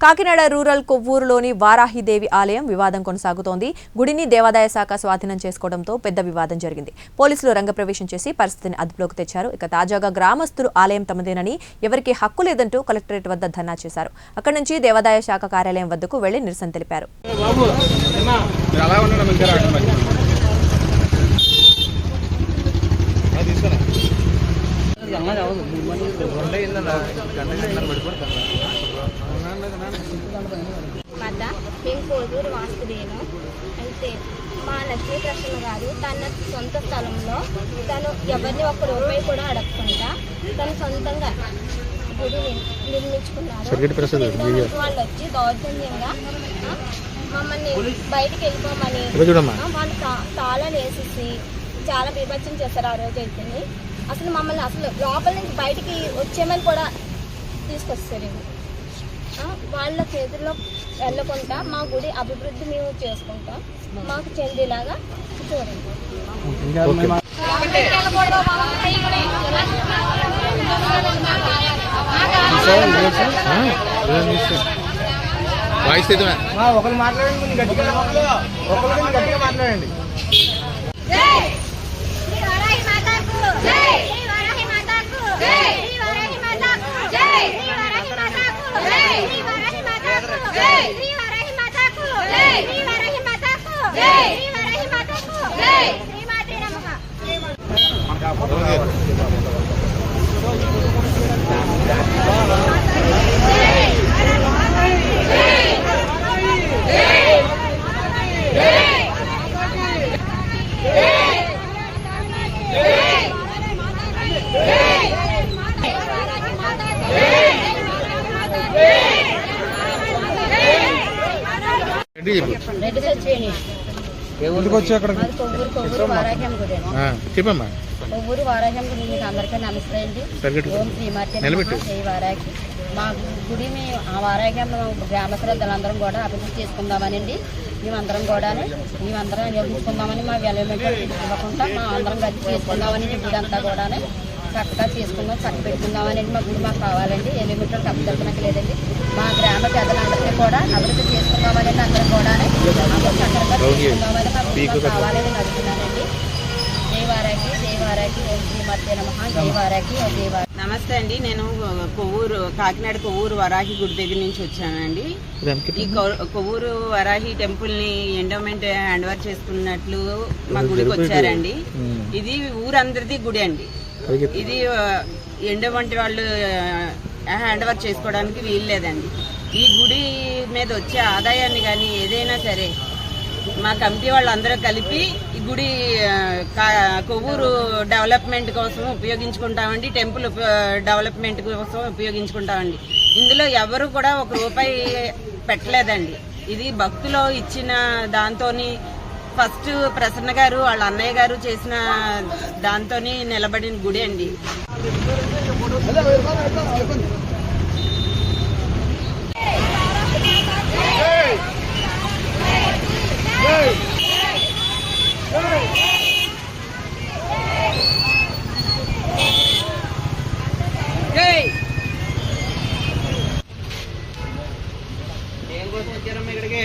Kakinada rural కొవ్వూరులోని Varahi Devi ఆలయం వివాదం కొనసాగుతోంది గుడిని దేవాదాయ శాఖ స్వాధీనం చేసుకోవడంతో పెద్ద వివాదం జరిగింది పోలీసులు రంగప్రవేశం చేసి పరిస్థితిని అదుపులోకి తెచ్చారు ఇక తాజాగా గ్రామస్తులు ఆలయం తమదేనని ఎవరికీ హక్కు లేదంటూ కలెక్టరేట్ వద్ద ధర్నా చేశారు అక్కడి నుంచి దేవాదాయ శాఖ కార్యాలయం వద్దకు వెళ్ళి నిరసన తెలిపారు మీరు అలా ఉండడం ఇంకా రావడం మరి. వద్ద మేము కోదూరు వాస్తుదేను అయితే మా లక్ష్మీ ప్రసన్న గారు తన సొంత స్థలంలో తను ఎవరిని ఒక్క రూపాయి కూడా అడగకుండా తను సొంతంగా గుడి నిర్- నిర్మించుకున్నారు. వాళ్ళు వచ్చి దౌర్జన్యంగా మమ్మల్ని బయటికి వెళ్ళిపోమని వాళ్ళు తాళాలు వేసేసి చాలా బీభత్సం చేశారు ఆ రోజు అయితే అసలు మమ్మల్ని అసలు లోపల నుంచి బయటికి వచ్చేమని కూడా తీసుకొస్తారు వాళ్ళ చేతుల్లో వెళ్ళకుండా మా గుడి అభివృద్ధి మేము చేసుకుంటాం. మాకు చెందేలాగా చూడండి. ఒకరు మాట్లాడండి ఏంటి ఎందుకు వచ్చి అక్కడ చెప్పమ్మా. కొవ్వూరు వారాహ్యం గుడి మీకు అందరికీ నమస్తే అండి ఓం నిలబెట్టు. జై వారాకి మా గుడి మేము ఆ వారాగ్యంలో గ్రామ శ్రద్ధలందరం కూడా అభివృద్ధి చేసుకుందామనండి. మేమందరం కూడా మేమందరం నిర్మించుకుందామని మా వెలమెంట్ ఇవ్వకుండా మా అందరం కలిసి చేసుకుందామని గుడి అంతా కూడా చక్కగా చేసుకుందాం చక్క పెట్టుకుందామని మా గుడి మాకు కావాలండి. ఎలిమెంట్ తప్పుదలకనకి లేదండి మా గ్రామ పెద్దలందరినీ కూడా అభివృద్ధి చేసుకుందామని కావాలని అడుగుతున్నానండి జై వారాకి జై వారాకి ఓం శ్రీమతే నమ జై వారాకి ఓ జై వారాకి నమస్తే అండి. నేను కొవ్వూరు కాకినాడ కొవ్వూరు వరాహి గుడి దగ్గర నుంచి వచ్చానండి. ఈ కొవ్వూరు వరాహి టెంపుల్ని ఎండోమెంట్ హ్యాండ్ ఓవర్ చేసుకున్నట్లు మా గుడికి వచ్చారండి. ఇది ఊరందరిది గుడి అండి. ఇది ఎండోమెంట్ వాళ్ళు హ్యాండ్ ఓవర్ చేసుకోవడానికి వీలు లేదండి ఈ గుడి మీద వచ్చే ఆదాయాన్ని కానీ ఏదైనా సరే మా కమిటీ వాళ్ళందరూ కలిపి ఈ గుడి కా- కొవ్వూరు డెవలప్మెంట్ కోసం ఉపయోగించుకుంటామండి టెంపుల్ డెవలప్మెంట్ కోసం ఉపయోగించుకుంటామండి. ఇందులో ఎవరు కూడా ఒక రూపాయి పెట్టలేదండి. ఇది భక్తులు ఇచ్చిన దాంతోని ఫస్ట్ ప్రసన్న గారు వాళ్ళ అన్నయ్య గారు చేసిన దాంతోని నిలబడిన గుడి అండి. ಸಿದ್ದರಾಮಯ್ಯಗಳಿಗೆ